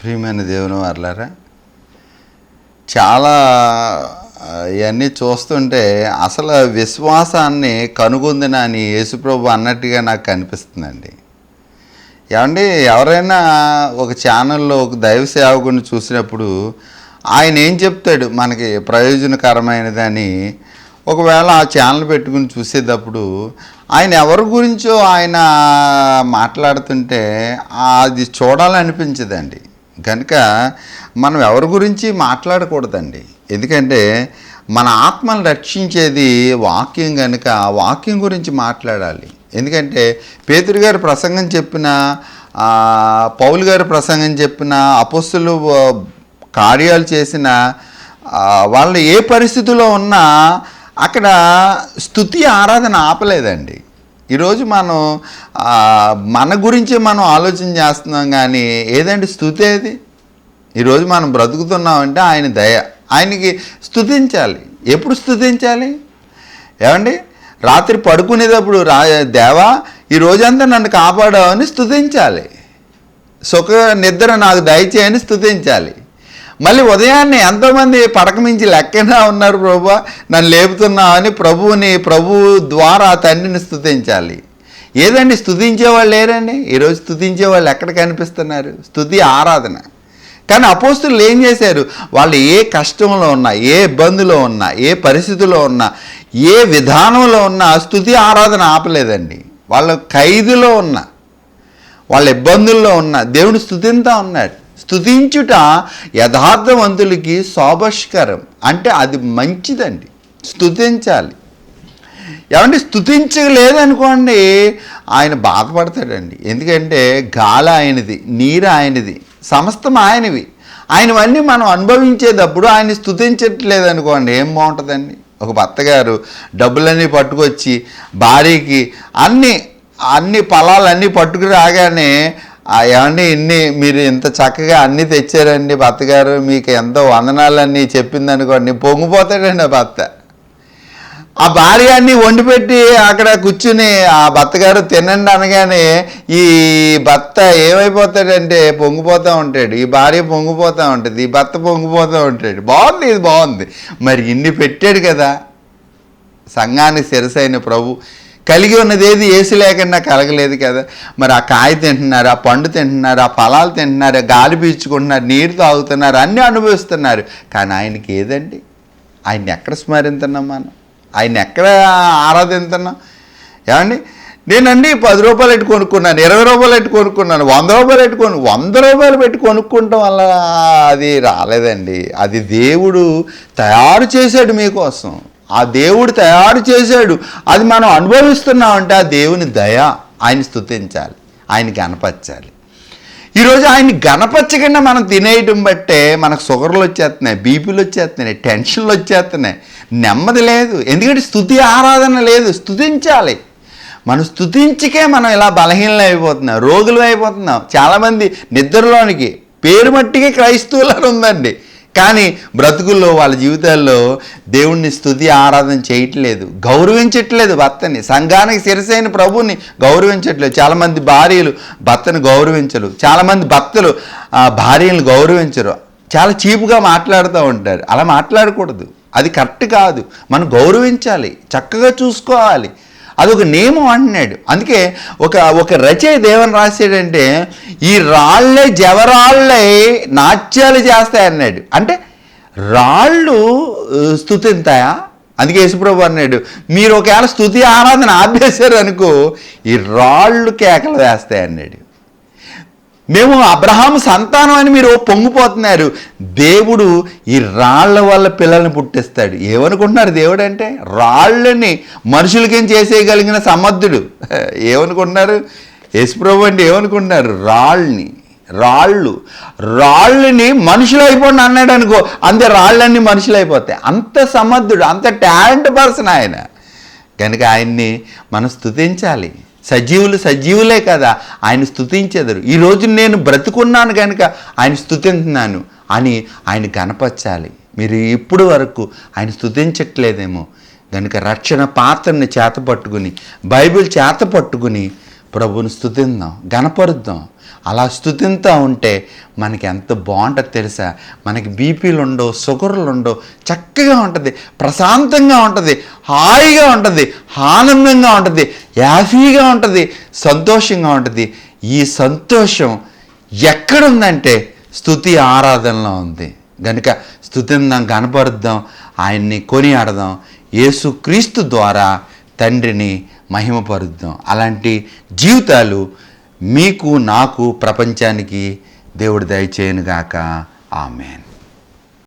ప్రియమైన దేవుని వర్లారా చాలా ఇవన్నీ చూస్తుంటే అసలు విశ్వాసాన్ని కనుగొందిన అని యేసుప్రభు అన్నట్టుగా నాకు కనిపిస్తుందండి. ఏమండి ఎవరైనా ఒక ఛానల్లో ఒక దైవ సేవకుని చూసినప్పుడు ఆయన ఏం చెప్తాడు? మనకి ప్రయోజనకరమైనదని ఒకవేళ ఆ ఛానల్ పెట్టుకుని చూసేటప్పుడు ఆయన ఎవరి గురించో ఆయన మాట్లాడుతుంటే అది చూడాలనిపించదండి. కనుక మనం ఎవరి గురించి మాట్లాడకూడదండి. ఎందుకంటే మన ఆత్మను రక్షించేది వాక్యం కనుక వాక్యం గురించి మాట్లాడాలి. ఎందుకంటే పేతురు గారి ప్రసంగం చెప్పిన పౌలు గారి ప్రసంగం చెప్పిన అపస్సులు కార్యాలు చేసిన వాళ్ళు ఏ పరిస్థితిలో ఉన్నా అక్కడ స్థుతి ఆరాధన ఆపలేదండి. ఈరోజు మనం మన గురించి మనం ఆలోచన చేస్తున్నాం కానీ ఏదండి స్థుతి ఏది ఈరోజు మనం బ్రతుకుతున్నామంటే ఆయన దయ. ఆయనకి స్థుతించాలి. ఎప్పుడు స్థుతించాలి? ఏమండి? రాత్రి పడుకునేటప్పుడు రా దేవా ఈ రోజంతా నన్ను కాపాడావని స్థుతించాలి. సుఖ నిద్ర నాకు దయచేయని స్థుతించాలి. మళ్ళీ ఉదయాన్నే ఎంతోమంది పడక మించి లెక్కనా ఉన్నారు ప్రభు నన్ను లేపుతున్నావని ప్రభువుని ప్రభు ద్వారా తండ్రిని స్థుతించాలి ఏదండి స్థుతించే వాళ్ళు లేరండి? ఈరోజు స్థుతించే వాళ్ళు ఎక్కడ కనిపిస్తున్నారు? స్థుతి ఆరాధన. కానీ అపోస్తులు ఏం చేశారు? వాళ్ళు ఏ కష్టంలో ఉన్నా ఏ ఇబ్బందిలో ఉన్నా ఏ పరిస్థితిలో ఉన్నా ఏ విధానంలో ఉన్నా స్థుతి ఆరాధన ఆపలేదండి. వాళ్ళ ఖైదులో ఉన్న వాళ్ళ ఇబ్బందుల్లో ఉన్న దేవుని స్థుతింతా ఉన్నాడు. స్థుతించుట యథార్థవంతులకి శోభస్కరం అంటే అది మంచిదండి. స్థుతించాలి ఏమంటే స్థుతించలేదనుకోండి ఆయన బాధపడతాడండి. ఎందుకంటే గాలి ఆయనది నీరు ఆయనది సమస్తం ఆయనవి. ఆయనవన్నీ మనం అనుభవించేటప్పుడు ఆయన స్థుతించట్లేదు అనుకోండి ఏం బాగుంటుందండి? ఒక భర్తగారు డబ్బులన్నీ పట్టుకొచ్చి భార్యకి అన్ని అన్ని పొలాలన్నీ పట్టుకు రాగానే ఏమండి ఇన్ని మీరు ఇంత చక్కగా అన్నీ తెచ్చారండి భర్తగారు మీకు ఎంతో వందనాలన్నీ చెప్పింది అనుకోండి పొంగిపోతాడండి ఆ భర్త. ఆ భార్య అన్ని వండి పెట్టి అక్కడ కూర్చుని ఆ భర్తగారు తినండి అనగానే ఈ భర్త ఏమైపోతాడంటే పొంగిపోతూ ఉంటాడు. ఈ భార్య పొంగిపోతూ ఉంటుంది ఈ భర్త పొంగిపోతూ ఉంటాడు. బాగుంది ఇది బాగుంది. మరి ఇన్ని పెట్టాడు కదా. సంఘానికి శిరసైన ప్రభు. కలిగి ఉన్నది ఏది? ఏసి లేకుండా కలగలేదు కదా. మరి ఆ కాయ తింటున్నారు ఆ పండు తింటున్నారు ఆ ఫలాలు తింటున్నారు గాలి పీల్చుకుంటున్నారు నీరు తాగుతున్నారు అన్నీ అనుభవిస్తున్నారు. కానీ ఆయనకి ఏదండి? ఆయన ఎక్కడ స్మరింతున్నాం మనం? ఆయన ఎక్కడ ఆరాధిస్తున్నాం ఏమండి? నేనండి పది రూపాయలు పెట్టి కొనుక్కున్నాను ఇరవై రూపాయలు పెట్టి కొనుక్కున్నాను వంద రూపాయలు పెట్టి కొను వంద రూపాయలు పెట్టి కొనుక్కుంటాం వల్ల అది రాలేదండి. అది దేవుడు తయారు చేశాడు మీకోసం. ఆ దేవుడు తయారు చేశాడు. అది మనం అనుభవిస్తున్నామంటే ఆ దేవుని దయ ఆయన స్థుతించాలి ఆయన గనపరచాలి ఈరోజు ఆయన్ని గణపరచకుండా మనం తినేయటం బట్టే మనకు షుగర్లు వచ్చేస్తున్నాయి బీపీలు వచ్చేస్తున్నాయి టెన్షన్లు వచ్చేస్తున్నాయి. నెమ్మది లేదు. ఎందుకంటే స్థుతి ఆరాధన లేదు. స్థుతించాలి మనం స్థుతించకే మనం ఇలా బలహీనలు అయిపోతున్నాం రోగులు అయిపోతున్నాం. చాలామంది నిద్రలోనికి పేరు మట్టికి క్రైస్తవులను ఉందండి. కానీ బ్రతుకుల్లో వాళ్ళ జీవితాల్లో దేవుణ్ణి స్థుతి ఆరాధన చేయట్లేదు. గౌరవించట్లేదు భర్తని. సంఘానికి శిరసైన ప్రభుని గౌరవించట్లేదు. చాలామంది భార్యలు భర్తను గౌరవించరు. చాలామంది భర్తలు భార్యలను గౌరవించరు. చాలా చీపుగా మాట్లాడుతూ ఉంటారు. అలా మాట్లాడకూడదు. అది కరెక్ట్ కాదు. మనం గౌరవించాలి. చక్కగా చూసుకోవాలి. అదొక నియమం అంటున్నాడు. అందుకే ఒక ఒక రచయిత ఏమని రాశాడంటే ఈ రాళ్ళే జవరాళ్ళే నాట్యాలు చేస్తాయన్నాడు అంటే రాళ్ళు స్థుతింతాయా అందుకే యేసుప్రభు అన్నాడు మీరు ఒకవేళ స్థుతి ఆరాధన ఆపేశారు అనుకో ఈ రాళ్ళు కేకలు వేస్తాయన్నాడు మేము అబ్రహాం సంతానం అని మీరు పొంగిపోతున్నారు. దేవుడు ఈ రాళ్ళ వల్ల పిల్లల్ని పుట్టిస్తాడు. ఏమనుకుంటున్నారు దేవుడు అంటే రాళ్ళని మనుషులకేం చేసేయగలిగిన సమర్థుడు. ఏమనుకుంటున్నారు? యశ్ప్రభు అంటే ఏమనుకుంటున్నారు? రాళ్ళని రాళ్ళు. రాళ్ళని మనుషులు అయిపోండి అన్నాడు అనుకో అంతే రాళ్ళన్నీ మనుషులు అయిపోతాయి. అంత సమర్థుడు అంత టాలెంట్ పర్సన్ ఆయన. కనుక ఆయన్ని మనం స్తుతించాలి. సజీవులు సజీవులే కదా. ఆయన స్థుతించెదరు ఈ రోజు నేను బ్రతుకున్నాను కనుక ఆయన స్తుతింటున్నాను అని ఆయన గణపరచాలి మీరు ఇప్పుడు వరకు ఆయన స్థుతించట్లేదేమో కనుక రక్షణ పాత్రని చేత పట్టుకుని బైబిల్ చేత పట్టుకుని ప్రభుని స్తుతిందాం గనపరుద్దాం అలా స్థుతింతా ఉంటే మనకి ఎంత బాగుంటుంది తెలుసా? మనకి బీపీలు ఉండవు షుగర్లు ఉండవు చక్కగా ఉంటుంది ప్రశాంతంగా ఉంటుంది హాయిగా ఉంటుంది ఆనందంగా ఉంటుంది హ్యాపీగా ఉంటుంది సంతోషంగా ఉంటుంది. ఈ సంతోషం ఎక్కడుందంటే స్థుతి ఆరాధనలో ఉంది. గనుక స్థుతిందాం కనపరుద్దాం ఆయన్ని కొనియాడదాం యేసుక్రీస్తు ద్వారా తండ్రిని మహిమపరుద్దాం. అలాంటి జీవితాలు మీకు నాకు ప్రపంచానికి దేవుడు దయచేయనుగాక. ఆమెన్.